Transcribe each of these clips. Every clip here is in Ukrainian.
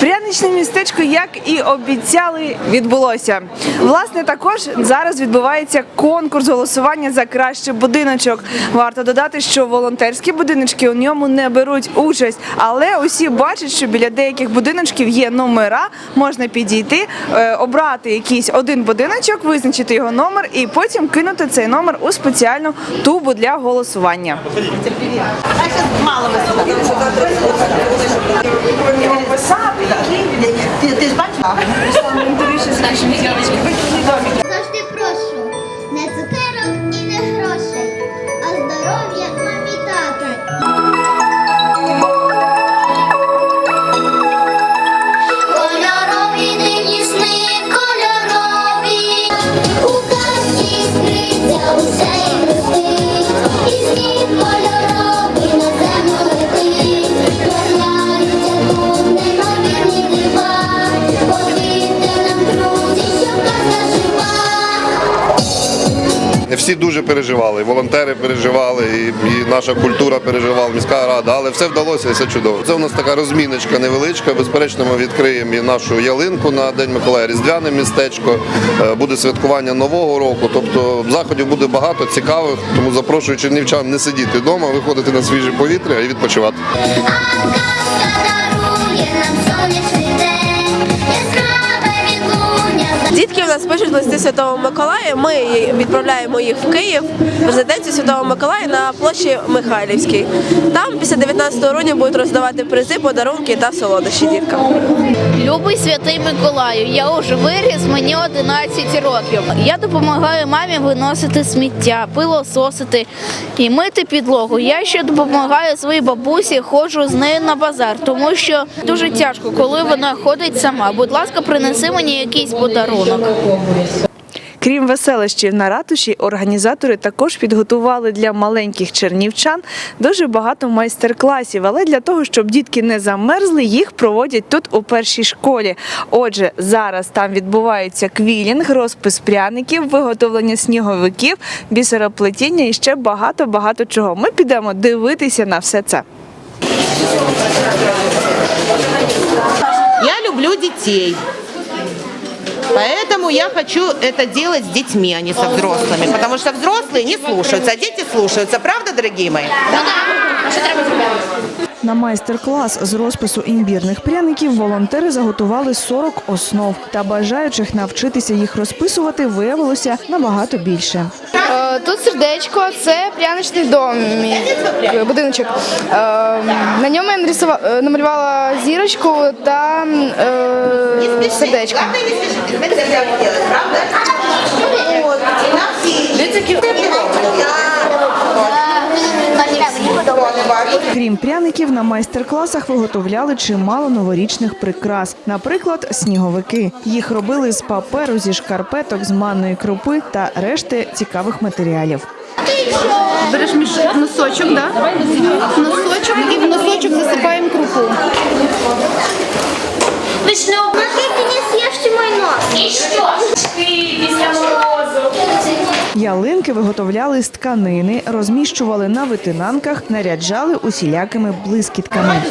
Пряничне містечко, як і обіцяли, відбулося. Власне, також зараз відбувається конкурс голосування за кращий будиночок. Варто додати, що волонтерські будиночки у ньому не беруть участь, але усі бачать, що біля деяких будиночків є номера. Можна підійти, е, обрати якийсь один будиночок, визначити його номер і потім кинути цей номер у спеціальну тубу для голосування. Ти, ти ж бачиш? Всі дуже переживали, волонтери переживали, і, і наша культура переживала, міська рада, але все вдалося і все чудово. Це у нас така розміночка невеличка. Безперечно, ми відкриємо і нашу ялинку на День Миколая, Різдвяне містечко. Е, Буде святкування Нового року. Тобто заходів буде багато цікавих, тому запрошую чернівчан не сидіти вдома, виходити на свіже повітря і відпочивати. Пишуть листи Святого Миколая. Ми відправляємо їх в Київ в резиденцію Святого Миколая на площі Михайлівській. Там після 19 грудня будуть роздавати призи, подарунки та солодощі діткам. Любий святий Миколаю, я вже виріс, мені 11 років. Я допомагаю мамі виносити сміття, пилососити і мити підлогу. Я ще допомагаю своїй бабусі, ходжу з нею на базар, тому що дуже тяжко, коли вона ходить сама. Будь ласка, принеси мені якийсь подарунок. Крім веселищів на ратуші, організатори також підготували для маленьких чернівчан дуже багато майстер-класів. Але для того, щоб дітки не замерзли, їх проводять тут у першій школі. Отже, зараз там відбувається квілінг, розпис пряників, виготовлення сніговиків, бісероплетіння і ще багато багато чого. Ми підемо дивитися на все це. Я люблю детей. Поэтому я хочу это делать с детьми, а не со взрослыми. Потому что взрослые не слушаются, а дети слушаются. Правда, дорогие мои? На майстер-клас з розпису імбірних пряників волонтери заготували 40 основ. Та бажаючих навчитися їх розписувати виявилося набагато більше. Е, Тут сердечко, це пряничний дом, будиночок. Е, На ньому я е, намалювала зірочку та сердечко. Главное, не спешите. Знаете, как это делать, правда? Вот. И на Пряників, на майстер-класах виготовляли чимало новорічних прикрас. Наприклад, сніговики. Їх робили з паперу, зі шкарпеток, з манної крупи та решти цікавих матеріалів. Береш між носочок, да? носочок і в носочок засипаємо крупу. Смотрите, не съешьте мой нос. І що? Ти після морозу. Ялинки виготовляли з тканини, розміщували на витинанках, наряджали усілякими блискітками.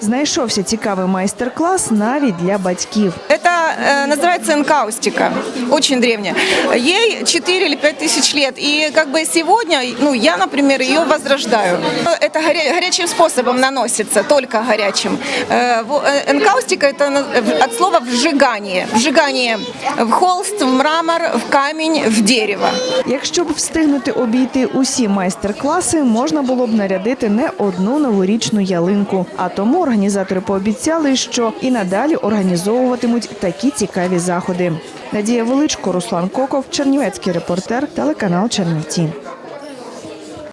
Знайшовся цікавий майстер-клас навіть для батьків Это э, называется энкаустика, очень древняя. Ей 4 или 5 тысяч лет. И как бы сегодня, ну я, например, ее возрождаю. Это горя- горячим способом наносится, только горячим. Э, во- э, Энкаустика это на- в- от слова вжигание. Вжигание в холст, в мрамор, в камень, в дерево. Якщо б встигнути обійти усі майстер-класи, можна було б нарядити не одну новорічну ялинку. А тому організатори пообіцяли, що і надалі організовуватимуть такі цікаві заходи. Надія Величко, Руслан Коков, Чернівецький репортер, телеканал Чернівці.